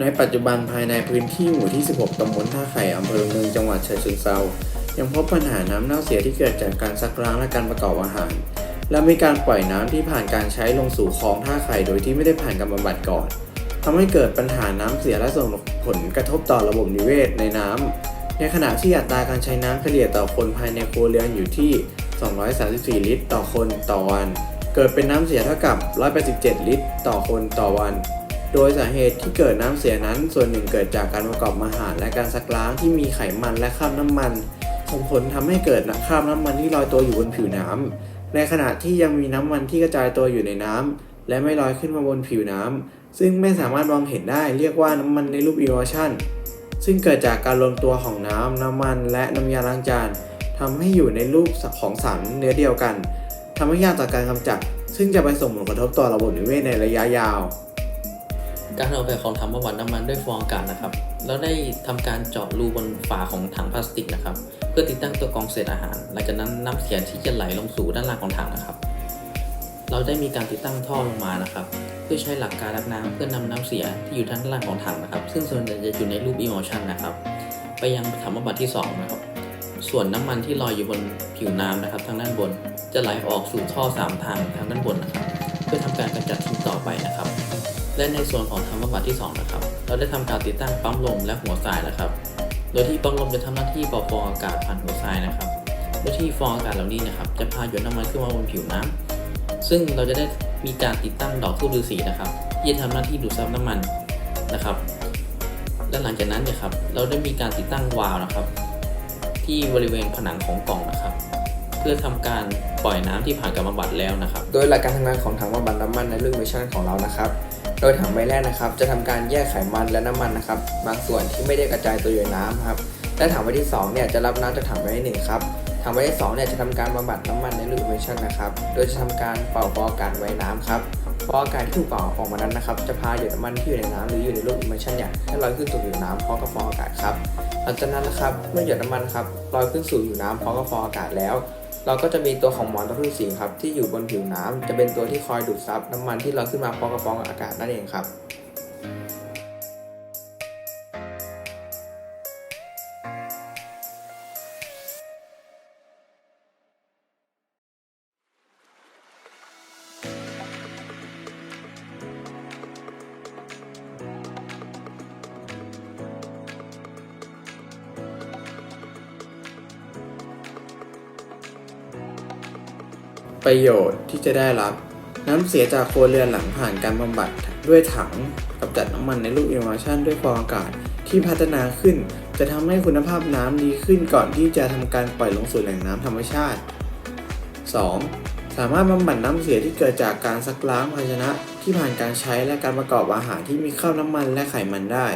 ในปัจจุบันภายในพื้นที่หมู่ที่ 16 ตำบลท่าไข่อำเภอเมืองจังหวัดฉะเชิงเทรายังพบปัญหาน้ำเน่าเสียที่เกิดจากการซักล้างและการประกอบอาหาร และมีการปล่อยน้ำที่ผ่านการใช้ลงสู่คลองท่าไข่โดยที่ไม่ได้ผ่านการบำบัดก่อนทำให้เกิดปัญหาน้ำเสียและส่งผลกระทบต่อระบบนิเวศในน้ำในขณะที่อัตราการใช้น้ำเฉลี่ยต่อคนภายในครัวเรือนอยู่ที่ 234 ลิตร ต่อคนต่อวัน เกิดเป็นน้ำเสียเท่ากับ 187 ลิตร ต่อคนต่อวัน โดยสาเหตุที่เกิดน้ำเสียนั้นส่วนหนึ่งเกิดจากการประกอบอาหารและการซักล้างที่มีไขมันและคราบน้ำมันส่งผลทำให้เกิดคราบน้ำมันที่ลอยตัวอยู่บนผิวน้ำในขณะที่ยังมีน้ำมันที่กระจายตัวอยู่ในน้ำและไม่ลอยขึ้นมาบนผิวน้ำซึ่งไม่สามารถมองเห็นได้เรียกว่าน้ำมันในรูปอีโวชันซึ่งเกิดจากการรวมตัวของน้ำน้ำมัน และน้ำยาล้างจานทำให้อยู่ในรูปของสารเนื้อเดียวกันทำให้ยากต่อการกำจัด ซึ่งจะไปส่งผลกระทบต่อระบบนิเวศในระยะยาว การออกแบบของถังบำบัดน้ำมันด้วยฟองอากาศนะครับ แล้วได้ทำการเจาะรูบนฝาของถังพลาสติกนะครับ เพื่อติดตั้งตัวกรองเศษอาหาร หลังจากนั้นน้ำเสียที่จะไหลลงสู่ด้านล่างของถังนะครับ เราได้มีการติดตั้งท่อลงมานะครับ เพื่อใช้หลักการรับน้ำเพื่อนำน้ำเสียที่อยู่ด้านล่างของถังนะครับ ซึ่งส่วนใหญ่จะอยู่ในรูป emotion นะครับ ไปยังถังบำบัดที่สองนะครับ ส่วนน้ำมันที่ลอยอยู่บนผิวน้ำนะครับ ทางด้านบน จะไหลออกสู่ท่อสามทางทางด้านบนนะครับ เพื่อทำการกำจัด และในส่วนของทางบำบัดที่2นะครับ เราได้ทำการติดตั้งปั๊มลมและหัวสายนะครับ โดยที่ปั๊มลมจะทำหน้าที่เป่าฟองอากาศผ่านหัวสายนะครับ โดยที่ฟองอากาศเหล่านี้นะครับ จะพาหยดน้ำมันขึ้นมาบนผิวน้ำซึ่งเราจะได้มีการติดตั้งดอกทูบฤาษีนะครับที่จะทำหน้าที่ดูดซับน้ำมันนะครับ และหลังจากนั้นเนี่ยครับ เราได้มีการติดตั้งวาล์วนะครับ ที่บริเวณผนังของกล่องนะครับเพื่อทำการปล่อยน้ำที่ผ่านการบำบัดแล้วนะครับ โดยหลักการทำงานของถังบำบัดน้ำมันในเรื่องมิชชั่นของเรานะครับ โดยถังใบแรกนะครับ จะทำการแยกไขมันและน้ำมันนะครับ บางส่วนที่ไม่ได้กระจายตัวอยู่ในน้ำครับ และถังใบที่สองเนี่ยจะรับน้ำจากถังใบที่หนึ่งครับถังใบที่สองเนี่ยจะทำการบำบัดน้ำมันในรื่องมิชชั่นนะครับ โดยจะทำการเป่าฟองอากาศไว้น้ำครับฟองอากาศที่ถูกเป่าออกมานั้นนะครับ จะพาหยดน้ำมันที่อยู่ในน้ำหรืออยู่ในรูปอิมเมชั่นเนี่ยให้ลอยขึ้นสู่ผิวน้ำพร้อมกับฟองอากาศครับหลังจากนั้นนะครับเมื่อหยดน้ำมันครับลอยขึ้นสู่ผิวน้ำพร้อมกับฟองอากาศแล้ว เราก็จะมีตัวของหมอนตัวที่สีครับที่อยู่บนผิวน้ำจะเป็นตัวที่คอยดูดซับน้ำมันที่เราขึ้นมาพร้อมกับฟองอากาศนั่นเองครับ ประโยชน์ที่จะได้รับ น้ำเสียจากครัวเรือนหลังผ่านการบำบัดด้วยถังกำจัดน้ำมันในรูปอิมมชันด้วยฟองอากาศที่พัฒนาขึ้น จะทำให้คุณภาพน้ำดีขึ้นก่อนที่จะทำการปล่อยลงสู่แหล่งน้ำธรรมชาติ 2. สามารถบำบัดน้ำเสียที่เกิดจากการซักล้างภาชนะที่ผ่านการใช้และการประกอบอาหารที่มีคราบน้ำมันและไขมันได้